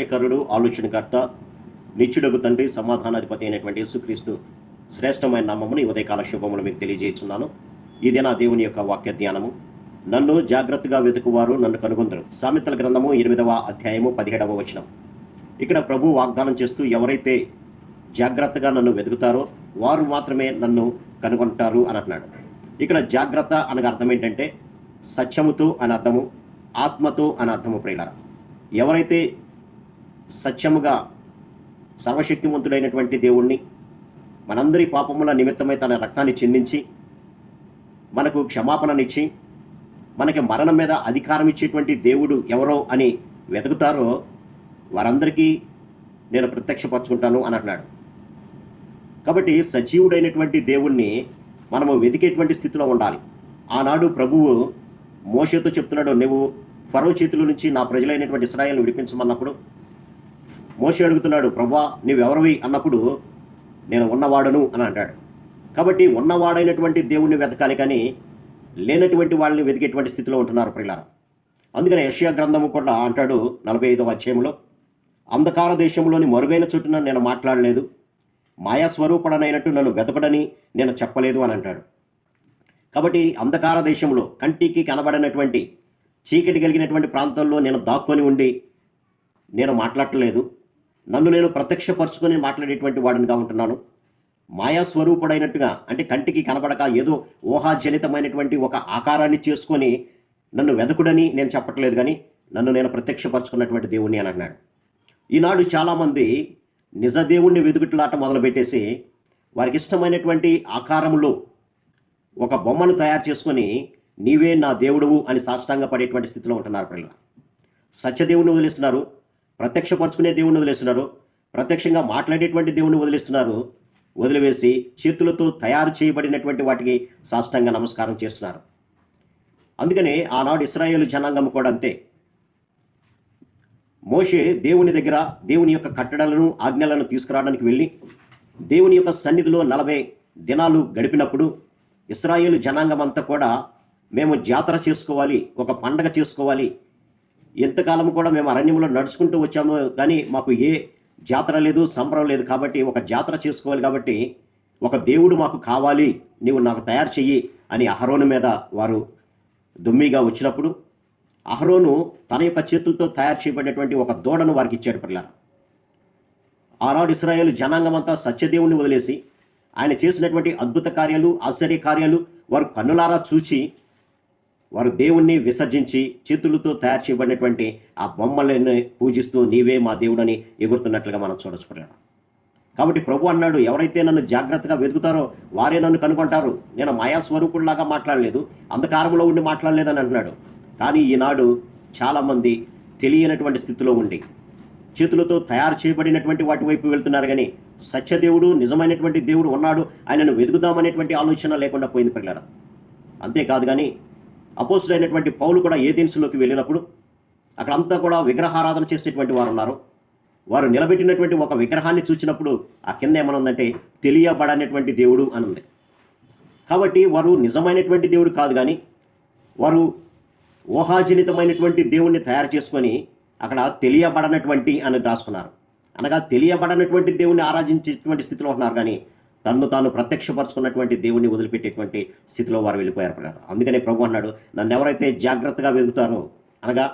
ఆశ్చర్యకరుడు ఆలోచనకర్త నిత్యుడగు తండ్రి సమాధానాధిపతి అయినటువంటి యేసుక్రీస్తు శ్రేష్టమైన నామమును ఉదయకాల శుభములు మీకు తెలియజేస్తున్నాను ఇది నా దేవుని యొక్క వాక్య ధ్యానము. నన్ను జాగ్రత్తగా వెతుకువారు నన్ను కనుగొందరు. సామెతల గ్రంథము ఎనిమిదవ అధ్యాయము పదిహేడవ వచనం. ఇక్కడ ప్రభు వాగ్దానం చేస్తూ ఎవరైతే జాగ్రత్తగా నన్ను వెతుకుతారో వారు మాత్రమే నన్ను కనుగొంటారు అని అంటున్నాడు. ఇక్కడ జాగ్రత్త అనగా అర్థం ఏంటంటే సత్యముతో అని అర్థము ఆత్మతో అని అర్థము ప్రియులరా. ఎవరైతే సత్యముగా సర్వశక్తివంతుడైనటువంటి దేవుణ్ణి మనందరి పాపముల నిమిత్తమై తన రక్తాన్ని చెందించి మనకు క్షమాపణనిచ్చి మనకి మరణం మీద అధికారం ఇచ్చేటువంటి దేవుడు ఎవరో అని వెతుకుతారో వారందరికీ నేను ప్రత్యక్షపరచుకుంటాను అని అన్నాడు కాబట్టి సజీవుడైనటువంటి దేవుణ్ణి మనము వెతికేటువంటి స్థితిలో ఉండాలి. ఆనాడు ప్రభువు మోషతో చెప్తున్నాడు నువ్వు ఫరో చేతుల నుంచి నా ప్రజలైనటువంటి ఇస్రాయల్ని విడిపించమన్నప్పుడు మోషే అడుగుతున్నాడు ప్రభా నీవెవరివి? అన్నప్పుడు నేను ఉన్నవాడును అని అంటాడు. కాబట్టి ఉన్నవాడైనటువంటి దేవుణ్ణి వెతకాలి కానీ లేనటువంటి వాళ్ళని వెతికేటువంటి స్థితిలో ఉంటున్నారు ప్రియులారా. అందుకని యషియా గ్రంథము కూడా అంటాడు నలభై ఐదవ అధ్యాయంలో అంధకార దేశంలోని మరుగైన చోటున నేను మాట్లాడలేదు. మాయా స్వరూపడనైనట్టు నన్ను వెతకడని నేను చెప్పలేదు అని అంటాడు. కాబట్టి అంధకార దేశంలో కంటికి కనబడినటువంటి చీకటి కలిగినటువంటి ప్రాంతాల్లో నేను దాక్కొని ఉండి నేను మాట్లాడలేదు. నన్ను నేను ప్రత్యక్షపరుచుకొని మాట్లాడేటువంటి వాడినిగా ఉంటున్నాను. మాయా స్వరూపుడైనట్టుగా అంటే కంటికి కనబడక ఏదో ఊహాజనితమైనటువంటి ఒక ఆకారాన్ని చేసుకొని నన్ను వెదకుడని నేను చెప్పట్లేదు కానీ నన్ను నేను ప్రత్యక్షపరచుకున్నటువంటి దేవుణ్ణి అని అన్నాడు. ఈనాడు చాలామంది నిజ దేవుణ్ణి వెతుకుట్లాట మొదలుపెట్టేసి వారికి ఇష్టమైనటువంటి ఆకారంలో ఒక బొమ్మను తయారు చేసుకొని నీవే నా దేవుడువు అని సాష్టాంగ పడేటువంటి స్థితిలో ఉంటున్నారు పిల్లలు సత్యదేవుని వదిలేస్తున్నారు. ప్రత్యక్షపరుచుకునే దేవుణ్ణి వదిలేస్తున్నారు. ప్రత్యక్షంగా మాట్లాడేటువంటి దేవుణ్ణి వదిలేస్తున్నారు. వదిలివేసి చేతులతో తయారు చేయబడినటువంటి వాటికి సాష్టంగా నమస్కారం చేస్తున్నారు. అందుకనే ఆనాడు ఇస్రాయేల్ జనాంగం కూడా అంతే. మోషే దేవుని దగ్గర దేవుని యొక్క కట్టడలను ఆజ్ఞలను తీసుకురావడానికి వెళ్ళి దేవుని యొక్క సన్నిధిలో నలభై దినాలు గడిపినప్పుడు ఇస్రాయేల్ జనాంగం అంతా కూడా మేము జాతర చేసుకోవాలి ఒక పండగ చేసుకోవాలి ఎంతకాలం కూడా మేము అరణ్యంలో నడుచుకుంటూ వచ్చాము కానీ మాకు ఏ జాతర లేదు సంబరం లేదు కాబట్టి ఒక జాతర చేసుకోవాలి కాబట్టి ఒక దేవుడు మాకు కావాలి నీవు నాకు తయారు చెయ్యి అని అహరోను మీద వారు దుమ్మిగా వచ్చినప్పుడు అహరోను తన యొక్క చేతులతో తయారు చేయబడినటువంటి ఒక దూడను వారికి ఇచ్చాడు పిల్లలు ఆనాడు ఇస్రాయేల్ జనాంగమంతా సత్యదేవుని వదిలేసి ఆయన చేసినటువంటి అద్భుత కార్యాలు ఆశ్చర్య కార్యాలు వారు కన్నులారా చూచి వారు దేవుణ్ణి విసర్జించి చేతులతో తయారు చేయబడినటువంటి ఆ బొమ్మలను పూజిస్తూ నీవే మా దేవుడని ఎగురుతున్నట్లుగా మనం చూడచ్చు కాబట్టి ప్రభు అన్నాడు ఎవరైతే నన్ను జాగ్రత్తగా వెతుకుతారో వారే నన్ను కనుగొంటారు. నేను మాయాస్వరూపుడిలాగా మాట్లాడలేదు అంధకారంలో ఉండి మాట్లాడలేదని అంటున్నాడు. కానీ ఈనాడు చాలామంది తెలియనటువంటి స్థితిలో ఉండి చేతులతో తయారు చేయబడినటువంటి వాటి వైపు వెళ్తున్నారు కానీ సత్యదేవుడు నిజమైనటువంటి దేవుడు ఉన్నాడు ఆయనను వెతుకుదామనేటువంటి ఆలోచన లేకుండా పోయింది పిల్లరా అంతేకాదు కానీ అపోసుడైనటువంటి పౌలు కూడా ఏ దినుసులోకి వెళ్ళినప్పుడు అక్కడంతా కూడా విగ్రహారాధన చేసేటువంటి వారు ఉన్నారు వారు నిలబెట్టినటువంటి ఒక విగ్రహాన్ని చూసినప్పుడు ఆ కింద ఏమనుందంటే తెలియబడనటువంటి దేవుడు అని ఉంది కాబట్టి వారు నిజమైనటువంటి దేవుడు కాదు కానీ వారు ఊహాజనితమైనటువంటి దేవుణ్ణి తయారు చేసుకొని అక్కడ తెలియబడనటువంటి అని రాసుకున్నారు. అనగా తెలియబడనటువంటి దేవుణ్ణి ఆరాధించేటువంటి స్థితిలో ఉన్నారు కానీ తన్ను తాను ప్రత్యక్షపరచుకున్నటువంటి దేవుణ్ణి వదిలిపెట్టేటువంటి స్థితిలో వారు వెళ్ళిపోయారు అందుకనే ప్రభు అన్నాడు నన్ను ఎవరైతే జాగ్రత్తగా వెతుకుతారో అనగా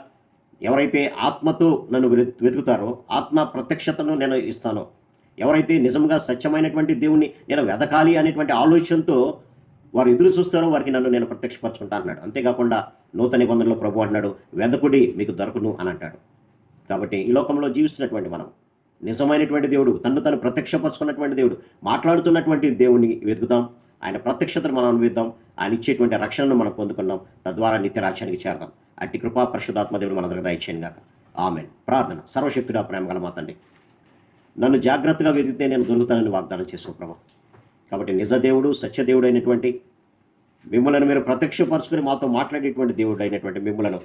ఎవరైతే ఆత్మతో నన్ను వెతుకుతారో ఆత్మ ప్రత్యక్షతను నేను ఇస్తాను. ఎవరైతే నిజంగా సత్యమైనటువంటి దేవుణ్ణి నేను వెతకాలి అనేటువంటి ఆలోచనతో వారు ఎదురు చూస్తారో వారికి నన్ను నేను ప్రత్యక్షపరచుకుంటా అన్నాడు. అంతేకాకుండా నూతన నిబంధనలో ప్రభు అన్నాడు వెదకుడి మీకు దొరకను అని అంటాడు. కాబట్టి ఈ లోకంలో జీవిస్తున్నటువంటి మనం నిజమైనటువంటి దేవుడు తను తను ప్రత్యక్షపరచుకున్నటువంటి దేవుడు మాట్లాడుతున్నటువంటి దేవుడిని వెతుకుతాం. ఆయన ప్రత్యక్షతను మనం అనుభవిద్దాం. ఆయన ఇచ్చేటువంటి రక్షణను మనం పొందుకున్నాం. తద్వారా నిత్య రాజ్యానికి చేరదాం. అట్టి కృపా పరిశుధాత్మ దేవుడు మనందరికీ దయచేయండి ఇచ్చాను గాక. ఆమె ప్రార్థన. సర్వశక్తుడా ప్రేమ మాతండి నన్ను జాగ్రత్తగా వెతికితే నేను దొరుకుతానని వాగ్దానం చేసుకో ప్రభా. కాబట్టి నిజ దేవుడు సత్యదేవుడు అయినటువంటి మిమ్మల్ని మీరు ప్రత్యక్షపరచుకుని మాతో మాట్లాడేటువంటి దేవుడు అయినటువంటి మిమ్మలను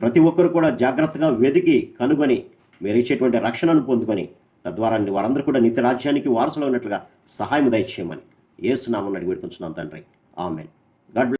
ప్రతి ఒక్కరు కూడా జాగ్రత్తగా వెతికి కనుగొని మీరు ఇచ్చేటువంటి రక్షణను పొందుకొని తద్వారా వారందరూ కూడా నిత్య రాజ్యానికి వారసులు ఉన్నట్లుగా సహాయం దయచేయమని ఏసునామని అడిగి పెట్టుకుంటున్నాం తండ్రి. ఆమెన్. గాడ్